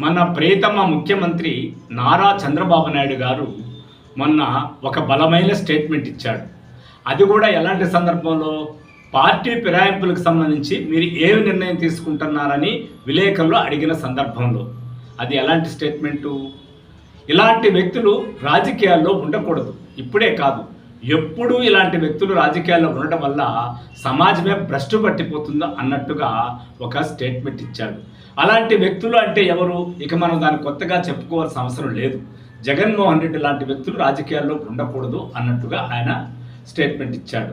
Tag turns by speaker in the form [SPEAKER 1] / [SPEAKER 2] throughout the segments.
[SPEAKER 1] మన ప్రియతమ ముఖ్యమంత్రి నారా చంద్రబాబు నాయుడు గారు మొన్న ఒక బలమైన స్టేట్మెంట్ ఇచ్చాడు. అది కూడా ఎలాంటి సందర్భంలో? పార్టీ ఫిరాయింపులకు సంబంధించి మీరు ఏమి నిర్ణయం తీసుకుంటున్నారని విలేకరులు అడిగిన సందర్భంలో. అది ఎలాంటి స్టేట్మెంటు? ఇలాంటి వ్యక్తులు రాజకీయాల్లో ఉండకూడదు. ఇప్పుడే కాదు. ఎప్పుడూ ఇలాంటి వ్యక్తులు రాజకీయాల్లో ఉండటం వల్ల సమాజమే భ్రష్టు పట్టిపోతుందో అన్నట్టుగా ఒక స్టేట్మెంట్ ఇచ్చాడు. అలాంటి వ్యక్తులు అంటే ఎవరు? ఇక మనం దాన్ని కొత్తగా చెప్పుకోవాల్సిన అవసరం లేదు. జగన్మోహన్ రెడ్డి లాంటి వ్యక్తులు రాజకీయాల్లో ఉండకూడదు అన్నట్టుగా ఆయన స్టేట్మెంట్ ఇచ్చాడు.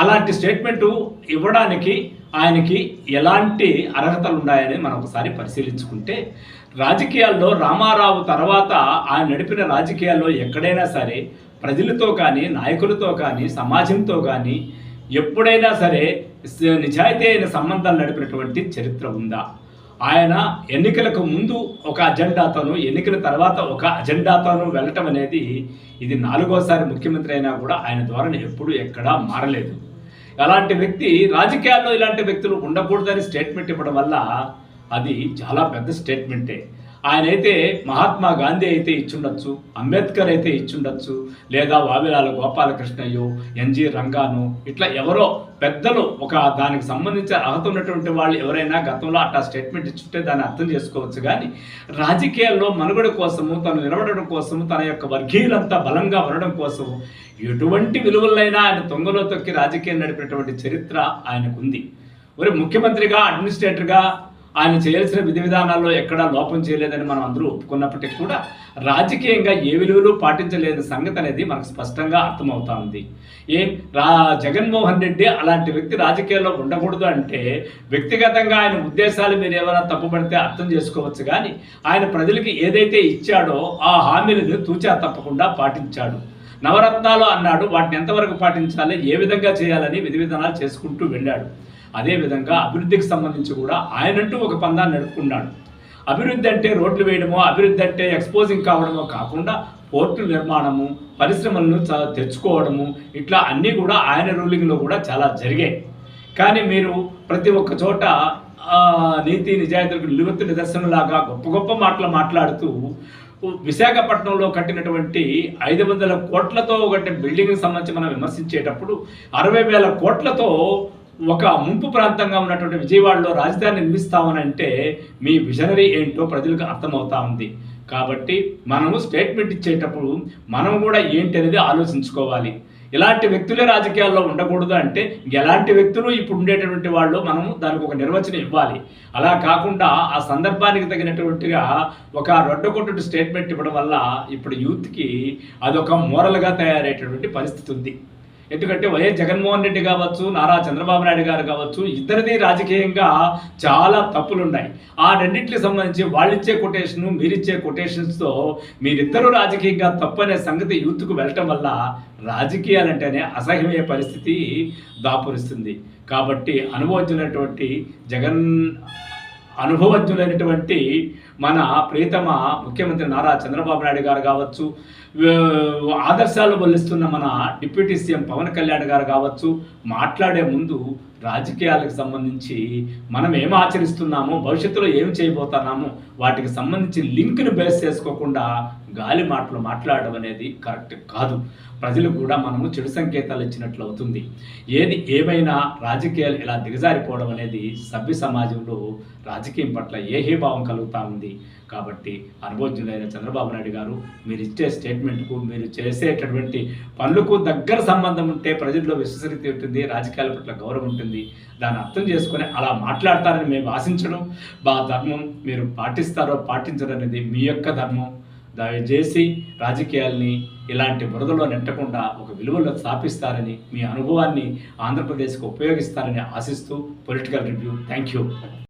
[SPEAKER 1] అలాంటి స్టేట్మెంటు ఇవ్వడానికి ఆయనకి ఎలాంటి అర్హతలు ఉన్నాయని మనం ఒకసారి పరిశీలించుకుంటే రాజకీయాల్లో రామారావు తర్వాత ఆయన నడిపిన రాజకీయాల్లో ఎక్కడైనా సరే ప్రజలతో కానీ నాయకులతో కానీ సమాజంతో కానీ ఎప్పుడైనా సరే నిజాయితీ అయిన సంబంధాలు నడిపినటువంటి చరిత్ర ఉందా? ఆయన ఎన్నికలకు ముందు ఒక అజెండాతోనూ ఎన్నికల తర్వాత ఒక అజెండాతోనూ వెళ్ళటం అనేది ఇది నాలుగోసారి ముఖ్యమంత్రి అయినా కూడా ఆయన ధోరణి ఎప్పుడూ ఎక్కడా మారలేదు. అలాంటి వ్యక్తి రాజకీయాల్లో ఇలాంటి వ్యక్తులు ఉండకూడదని స్టేట్మెంట్ ఇవ్వడం వల్ల అది చాలా పెద్ద స్టేట్మెంటే ఆయన అయితే మహాత్మా గాంధీ అయితే ఇచ్చుండొచ్చు అంబేద్కర్ అయితే ఇచ్చుండొచ్చు లేదా వావిలాల గోపాలకృష్ణయ్యో ఎన్జి రంగాను ఇట్లా ఎవరో పెద్దలు ఒక దానికి సంబంధించిన అర్హత ఉన్నటువంటి వాళ్ళు ఎవరైనా గతంలో అట్లా స్టేట్మెంట్ ఇచ్చుంటే దాన్ని అర్థం చేసుకోవచ్చు. కానీ రాజకీయాల్లో మనుగడ కోసము తను నిలబడడం కోసము తన యొక్క వర్గీయులంతా బలంగా ఉండడం కోసము ఎటువంటి విలువలైనా ఆయన తొంగలో తొక్కి రాజకీయం నడిపినటువంటి చరిత్ర ఆయనకుంది. మరి ముఖ్యమంత్రిగా అడ్మినిస్ట్రేటర్గా ఆయన చేయాల్సిన విధి విధానాల్లో ఎక్కడా లోపం చేయలేదని మనం అందరూ ఒప్పుకున్నప్పటికీ కూడా రాజకీయంగా ఏ విలువలు పాటించలేని సంగతి అనేది మనకు స్పష్టంగా అర్థమవుతా ఉంది. ఏం? రా జగన్మోహన్ రెడ్డి అలాంటి వ్యక్తి రాజకీయాల్లో ఉండకూడదు అంటే వ్యక్తిగతంగా ఆయన ఉద్దేశాలు మీరు ఏమైనా తప్పుపడితే అర్థం చేసుకోవచ్చు కానీ ఆయన ప్రజలకి ఏదైతే ఇచ్చాడో ఆ హామీలను తూచా తప్పకుండా పాటించాడు. నవరత్నాలు అన్నాడు వాటిని ఎంతవరకు పాటించాలి ఏ విధంగా చేయాలని విధి విధానాలు చేసుకుంటూ వెళ్ళాడు. అదేవిధంగా అభివృద్ధికి సంబంధించి కూడా ఆయనంటూ ఒక పందాన్ని నడుపుకున్నాడు. అభివృద్ధి అంటే రోడ్లు వేయడమో అభివృద్ధి అంటే ఎక్స్పోజింగ్ కావడమో కాకుండా పోర్టుల నిర్మాణము పరిశ్రమలను తెచ్చుకోవడము ఇట్లా అన్నీ కూడా ఆయన రూలింగ్లో కూడా చాలా జరిగాయి. కానీ మీరు ప్రతి ఒక్క చోట నీతి నిజాయితీలకు నిలువెత్తు నిదర్శనలాగా గొప్ప గొప్ప మాటలు మాట్లాడుతూ విశాఖపట్నంలో కట్టినటువంటి ఐదు వందల కోట్లతో ఒకటి బిల్డింగ్ సంబంధించి మనం విమర్శించేటప్పుడు అరవై వేల కోట్లతో ఒక ముంపు ప్రాంతంగా ఉన్నటువంటి విజయవాడలో రాజధాని నిర్మిస్తామని అంటే మీ విజనరీ ఏంటో ప్రజలకు అర్థమవుతా ఉంది. కాబట్టి మనము స్టేట్మెంట్ ఇచ్చేటప్పుడు మనం కూడా ఏంటి అనేది ఆలోచించుకోవాలి. ఇలాంటి వ్యక్తులే రాజకీయాల్లో ఉండకూడదు అంటే ఎలాంటి వ్యక్తులు ఇప్పుడు ఉండేటటువంటి వాళ్ళు మనము దానికి ఒక నిర్వచనం ఇవ్వాలి. అలా కాకుండా ఆ సందర్భానికి తగినటువంటిగా ఒక రొడ్డగొట్టు స్టేట్మెంట్ ఇవ్వడం వల్ల ఇప్పుడు యూత్కి అదొక మోరల్గా తయారయ్యేటటువంటి పరిస్థితి ఉంది. ఎందుకంటే వైఎస్ జగన్మోహన్ రెడ్డి కావచ్చు నారా చంద్రబాబు నాయుడు గారు కావచ్చు ఇద్దరిది రాజకీయంగా చాలా తప్పులు ఉన్నాయి ఆ రెండింటికి సంబంధించి వాళ్ళిచ్చే కొటేషను మీరిచ్చే కొటేషన్స్తో మీరిద్దరూ రాజకీయంగా తప్పు అనే సంగతి యూత్కు వెళ్ళటం వల్ల రాజకీయాలంటేనే అసహ్యమయ్యే పరిస్థితి దాపురిస్తుంది. కాబట్టి అనుభవించినటువంటి జగన్ అనుభవజ్ఞులైనటువంటి మన ప్రియతమ ముఖ్యమంత్రి నారా చంద్రబాబు నాయుడు గారు కావచ్చు ఆదర్శాలు వల్లిస్తున్న మన డిప్యూటీ సీఎం పవన్ కళ్యాణ్ గారు కావచ్చు మాట్లాడే ముందు రాజకీయాలకు సంబంధించి మనం ఏం ఆచరిస్తున్నామో భవిష్యత్తులో ఏం చేయబోతున్నామో వాటికి సంబంధించి లింక్ను బేస్ చేసుకోకుండా గాలి మాటలు మాట్లాడడం అనేది కరెక్ట్ కాదు. ప్రజలకు కూడా మనము చెడు సంకేతాలు ఇచ్చినట్లు అవుతుంది. ఏది ఏమైనా రాజకీయాలు ఇలా దిగజారిపోవడం అనేది సభ్య సమాజంలో రాజకీయం పట్ల ఏహీభావం కలుగుతూ ఉంది? కాబట్టి అనుభవజ్ఞులైన చంద్రబాబు నాయుడు గారు మీరు ఇచ్చే స్టేట్మెంట్కు మీరు చేసేటటువంటి పనులకు దగ్గర సంబంధం ఉంటే ప్రజల్లో విశ్వసనీయత ఉంటుంది రాజకీయాల పట్ల గౌరవం ఉంటుంది. దాన్ని అర్థం చేసుకొని అలా మాట్లాడతారని మేము ఆశించడం. మా ధర్మం మీరు పాటిస్తారో పాటించడం అనేది మీ యొక్క ధర్మం. దయచేసి రాజకీయాల్ని ఇలాంటి బురదలో నెట్టకుండా ఒక విలువలో స్థాపిస్తారని మీ అనుభవాన్ని ఆంధ్రప్రదేశ్కు ఉపయోగిస్తారని ఆశిస్తూ పొలిటికల్ రివ్యూ. Thank you